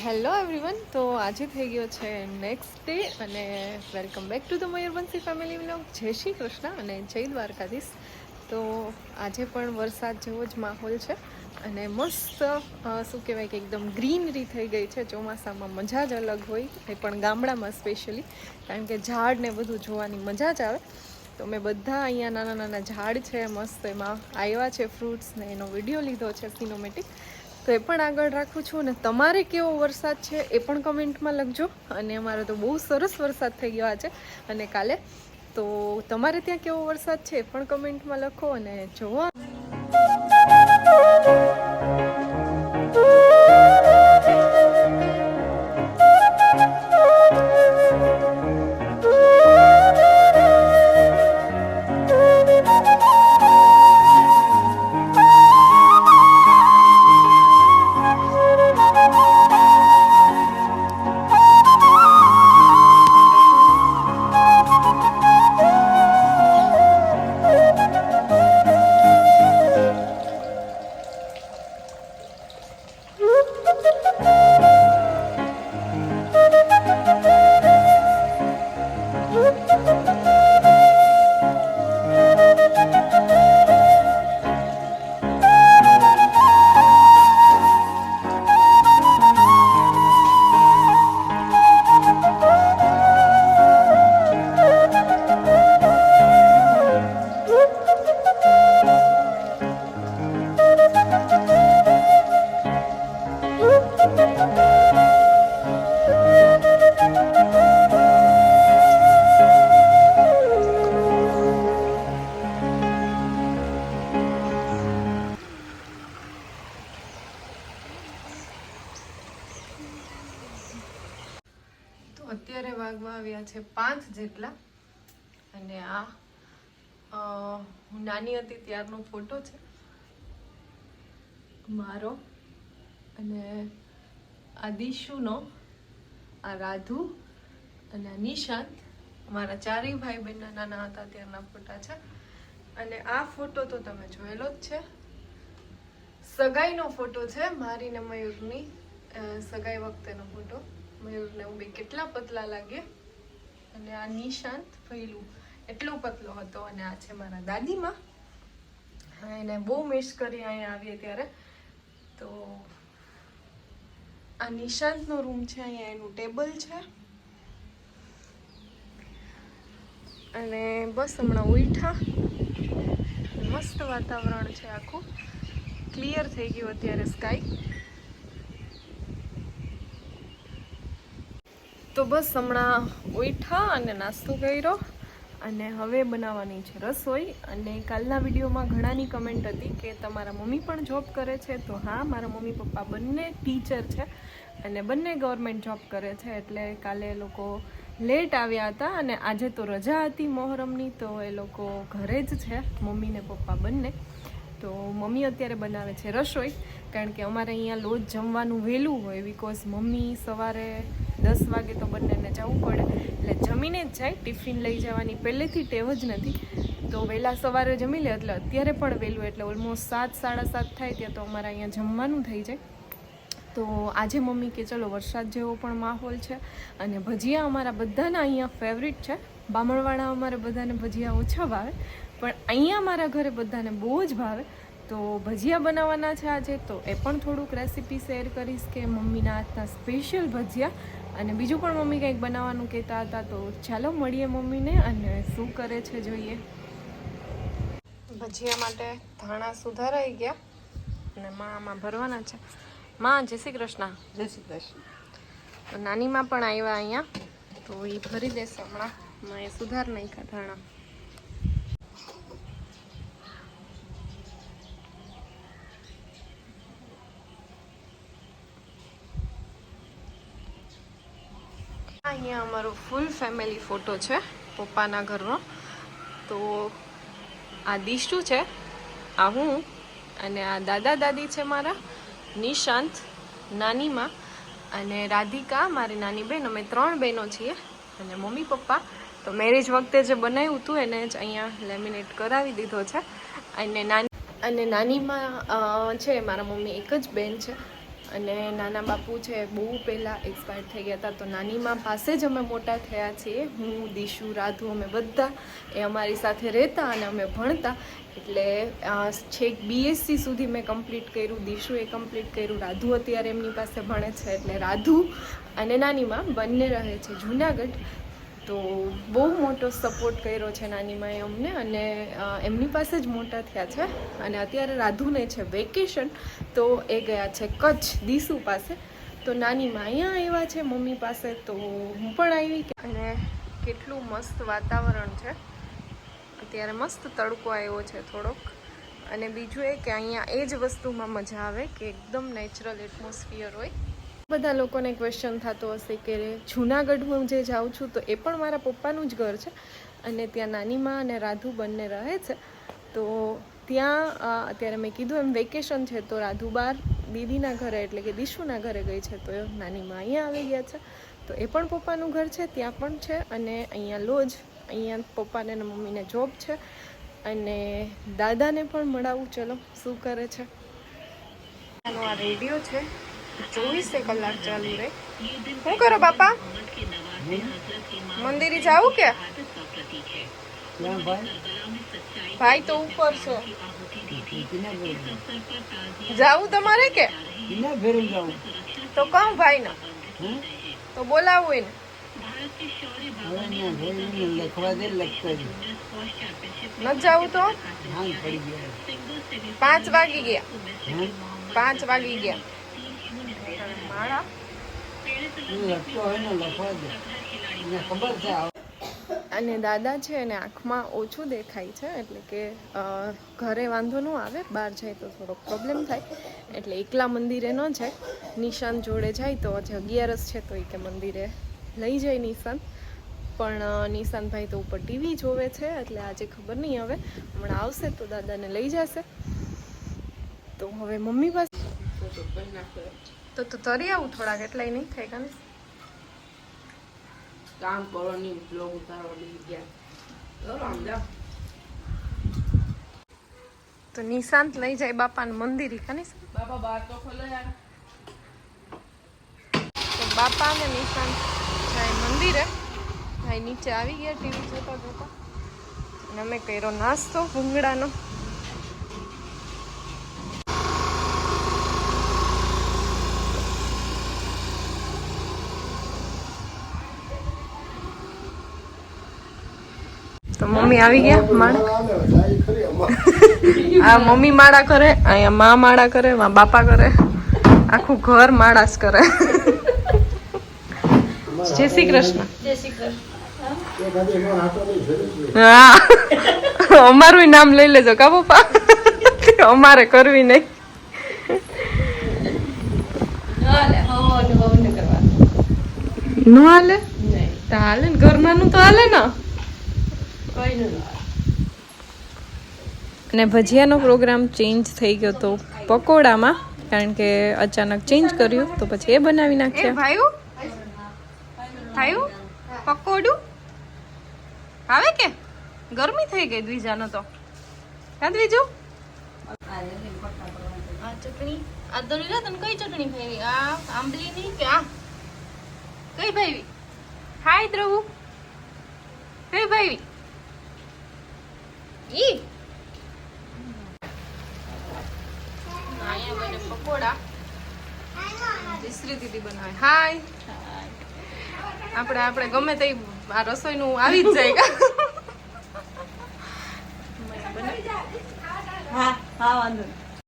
Hello everyone તો આજે થઈ ગયો છે નેક્સ્ટ ડે અને welcome back to the Mayuravanshi family vlog Jai Shri Krishna અને જય દ્વારકાધીશ. તો આજે પણ વરસાદ જેવો જ માહોલ છે અને મસ્ત શું કહેવાય કે એકદમ ગ્રીનરી થઈ ગઈ છે. ચોમાસામાં મજા જ અલગ હોય, એ પણ ગામડામાં સ્પેશિયલી કારણ કે ઝાડ ને બધું જોવાની મજા જ આવે. તો મેં બધા અહીંયા નાના નાના ઝાડ છે, મસ્ત એમાં આવ્યા છે ફ્રૂટ્સ ને એનો વીડિયો લીધો છે સિનોમેટિક તો એ પણ આગળ રાખું છું અને તમારે કેવો વરસાદ છે એ પણ કમેન્ટમાં લખજો. અને અમારો તો બહુ સરસ વરસાદ થઈ ગયો આજે અને કાલે. તો તમારે ત્યાં કેવો વરસાદ છે એ પણ કમેન્ટમાં લખો અને જોવા અત્યારે વાગવા આવ્યા છે પાંચ જેટલા. અને આ હું નાની હતી ત્યારનો ફોટો છે. મારો અને આ દિશુનો, આ રાધુ અને આ નિશાંત. મારા ચારેય ભાઈ બહેનના નાના હતા ત્યારના ફોટા છે. અને આ ફોટો તો તમે જોયેલો જ છે. સગાઈનો ફોટો છે, મારી ને મયુરની સગાઈ વખતેનો ફોટો. મયુરને હું કેટલા પતલા લાગે? અને આ નિશાંત ભૈલું એટલો પતલો હતો અને આ છે મારા દાદીમાં. હા, એને બહુ મિસ કરી અહીંયા આવીએ ત્યારે. તો આ નિશાંતનો રૂમ છે, અહીંયા એનું ટેબલ છે. અને બસ હમણાં ઉઠા મસ્ત વાતાવરણ છે આખું. ક્લિયર થઈ ગયું અત્યારે સ્કાય તો બસ હમણાં ઉઠા અને નાસ્તો કર્યો. અને હવે બનાવવાની છે રસોઈ. અને કાલના વિડીયોમાં ઘણાની કમેન્ટ હતી કે તમારા મમ્મી પણ જોબ કરે છે. તો હા, મારા મમ્મી પપ્પા બંને ટીચર છે અને બંને ગવર્મેન્ટ જોબ કરે છે. એટલે કાલે લોકો લેટ આવ્યા હતા અને આજે તો રજા હતી મોહરમની, તો એ લોકો ઘરે જ છે, મમ્મી ને પપ્પા બંને. તો મમ્મી અત્યારે બનાવે છે રસોઈ. કારણ કે અમારે અહીંયા લોજ જમવાનું વહેલું હોય બિકોઝ મમ્મી સવારે દસ વાગે તો બંનેને જવું પડે. એટલે જમીને જ જાય, ટિફિન લઈ જવાની. પહેલેથી ટેવ જ નથી. તો વહેલા સવારે જમી લે, એટલે અત્યારે પણ વહેલું, એટલે ઓલમોસ્ટ સાત, સાડા સાત થાય ત્યાં તો અમારે અહીંયા જમવાનું થઈ જાય. તો આજે મમ્મી કે ચલો વરસાદ જેવો પણ માહોલ છે અને ભજીયા અમારા બધાના અહીંયા ફેવરિટ છે. બામણવાળા અમારે બધાને ભજીયા ઓછા ભાવે, પણ અહીંયા મારા ઘરે બધાને બહુ જ ભાવે. તો ભજીયા બનાવવાના છે આજે તો એ પણ થોડુંક રેસીપી શેર કરીશ કે મમ્મીના હાથના સ્પેશિયલ ભજીયા. અને બીજું પણ મમ્મી કંઈક બનાવવાનું કહેતા હતા તો ચાલો મળીએ મમ્મીને અને શું કરે છે જોઈએ. ભજીયા માટે ધાણા સુધારાઈ ગયા અને માં આમાં ભરવાના છે. માં જય શ્રી કૃષ્ણ. જય શ્રી કૃષ્ણ. નાનીમાં પણ આવ્યા અહીંયા તો એ ભરી દેશે હમણાં. માં એ સુધાર નાખ્યા ધાણા. અહીંયા અમારો ફૂલ ફેમિલી ફોટો છે, પપ્પાના ઘરનો. તો આ દિશુ છે, આ હું અને આ દાદા દાદી છે મારા, નિશાંત, નાનીમાં અને રાધિકા, મારી નાની બહેન અમે ત્રણ બહેનો છીએ અને મમ્મી, પપ્પા. તો મેરેજ વખતે જે બનાવ્યું હતું એને જ અહીંયા લેમિનેટ કરાવી દીધો છે. અને નાની અને નાનીમાં છે, મારા મમ્મી એક જ બેન છે. અને નાના બાપુ છે, બહુ પહેલાં એક્સપાયર થઈ ગયા હતા. તો નાની મા પાસે જ અમે મોટા થયા છીએ. હું, દીશુ, રાધુ, અમે બધા એ અમારી સાથે રહેતા અને અમે ભણતા. એટલે છેક બીએસસી સુધી મેં કમ્પ્લીટ કર્યું. દીશુએ કમ્પ્લીટ કર્યું. રાધુ અત્યારે એમની પાસે ભણે છે. એટલે રાધુ અને નાની મા બંને રહે છે. જુનાગઢ. તો બહુ મોટો સપોર્ટ કર્યો છે નાની માએ અમને અને એમની પાસે જ મોટા થયા છે અને અત્યારે રાધુને છે વેકેશન તો એ ગયા છે કચ્છ દીસુ પાસે. તો નાની મા અહીંયા આવ્યા છે, મમ્મી પાસે તો હું પણ આવી. અને કેટલું મસ્ત વાતાવરણ છે. અત્યારે મસ્ત તડકો આવ્યો છે થોડોક. અને બીજું એ કે અહીંયા એ જ વસ્તુમાં મજા આવે કે એકદમ નેચરલ એટમોસ્ફિયર હોય. બધા લોકોને ક્વેશ્ચન થતો હશે કે જૂનાગઢમાં હું જે જાઉં છું, તો એ પણ મારા પપ્પાનું જ ઘર છે અને ત્યાં નાની મા અને રાધુ બંને રહે છે. તો ત્યાં અત્યારે મેં કીધું એમ વેકેશન છે, તો રાધુ બાર દીદીના ઘરે એટલે કે દીશુના ઘરે ગઈ છે, તો નાની મા અહીંયા આવી ગયા છે. તો એ પણ પપ્પાનું ઘર છે, ત્યાં પણ છે અને અહીંયા લોજ અહીંયા પપ્પાને અને મમ્મીને જોબ છે અને દાદાને પણ મળાવું, ચલો, શું કરે છે? આ રેડિયો છે. ચોવીસે કલાક ચાલુ રહે શું કરો બાપા મંદિરે જાવું કે ક્યાં ભાઈ ભાઈ તો ઉપર છે કિના ભેરું જાવું તમારે કે કિના ભેરું જાઉં તો કહું ભાઈ ને હમ? તો બોલાવું એને હવે અહીંયા ભેરું લખવા દે લખતા જ ન જાવું તો હા પડી ગયા પાંચ વાગી ગયા હા પાંચ વાગી ગયા માળા અને દાદા છે એને આંખમાં ઓછું દેખાય છે એટલે કે ઘરે વાંધો ન આવે બહાર જાય તો થોડો પ્રોબ્લેમ થાય. એટલે એકલા મંદિરે ન જાય. નિશાન જોડે જાય તો આજે અગિયારસ છે તો એ કે મંદિરે લઈ જાય નિશાન. પણ નિશાનભાઈ તો ઉપર ટીવી જોવે છે એટલે આજે ખબર નહીં હવે. હમણાં આવશે તો દાદાને લઈ જશે. તો હવે મમ્મી પાસે તો તો તરી આવું થોડાક એટલાય નહીં થાય કાને કામ કરવાની બ્લોગ ઉતારવાની ગયા. ચલો આમ જાઓ. તો નિશાંત લઈ જાય બાપાને મંદિરે કાને બાપા બહાર તો ખોલો યાર. તો બાપા ને નિશાંત જાય મંદિરે. ભાઈ નીચે આવી ગયા ટીવી જોતા જોતા. અને અમે કર્યો નાસ્તો ભૂંગળાનો. તો મમ્મી આવી ગયા માળા. આ મમ્મી માળા કરે અહીંયા મા માળા કરે મા બાપા કરે આખું ઘર માળાસ કરે. જય શ્રી કૃષ્ણ. હા. અમારું નામ લઈ લેજો કા પપ્પા? અમારે કરવી નહીં. નું હાલે. હાલે? ને ઘરનાનું તો હાલે ને? અને ભજીયાનો પ્રોગ્રામ ચેન્જ થઈ ગયો તો પકોડામાં કારણ કે અચાનક ચેન્જ કર્યું તો પછી એ બનાવી નાખ્યા. ભાઈ થાયું પકોડું? આવે કે? ગરમી થઈ ગઈ દ્વિજાનો તો. હા દ્વિજુ? આ ચટણી આ દોરી તને કઈ ચટણી ભાઈ આ આંબલીની કે આ? કઈ ભાઈ હાય દ્રવુ કઈ ભાઈ ઈ. અહીંયા બને પકોડા. જયશ્રી દીદી બનાવે. હાય આપણે આપણે ગમે તે આ રસોઈનું આવી જ જાય. હા હા વાંધો નહીં.